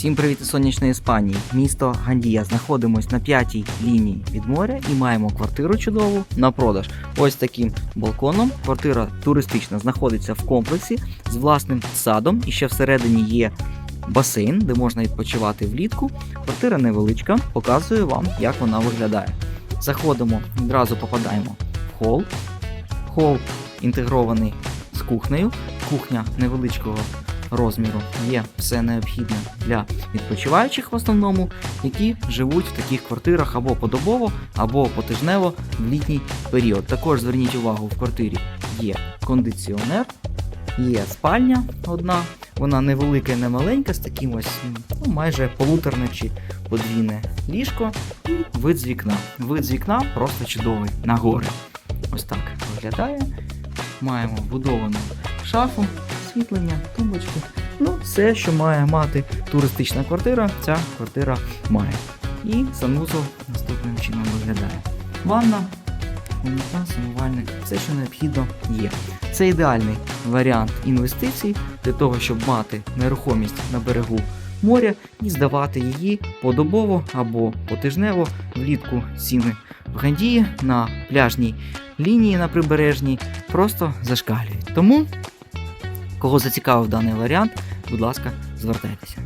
Всім привіт із сонячної Іспанії. Місто Гандія. Знаходимось на п'ятій лінії від моря і маємо квартиру чудову на продаж. Ось таким балконом. Квартира туристична знаходиться в комплексі з власним садом. І ще всередині є басейн, де можна відпочивати влітку. Квартира невеличка, показую вам, як вона виглядає. Заходимо, одразу попадаємо в хол. Хол інтегрований з кухнею. Кухня невеличкого розміру є все необхідне для відпочиваючих в основному, які живуть в таких квартирах або подобово, або потижнево в літній період. Також зверніть увагу, в квартирі є кондиціонер, є спальня одна, вона невелика і не маленька, з таким ось ну, майже полуторне чи подвійне ліжко і вид з вікна. Вид з вікна просто чудовий на гори. Ось так виглядає. Маємо вбудовану шафу, освітлення, тумбочку. Ну, все, що має мати туристична квартира, ця квартира має. І санузол наступним чином виглядає. Ванна, унітаз, умивальник, все, що необхідно, є. Це ідеальний варіант інвестицій для того, щоб мати нерухомість на берегу моря і здавати її подобово або потижнево влітку ціни в Гандії на пляжній лінії на прибережній просто зашкалюють. Тому, кого зацікавив даний варіант, будь ласка, звертайтеся.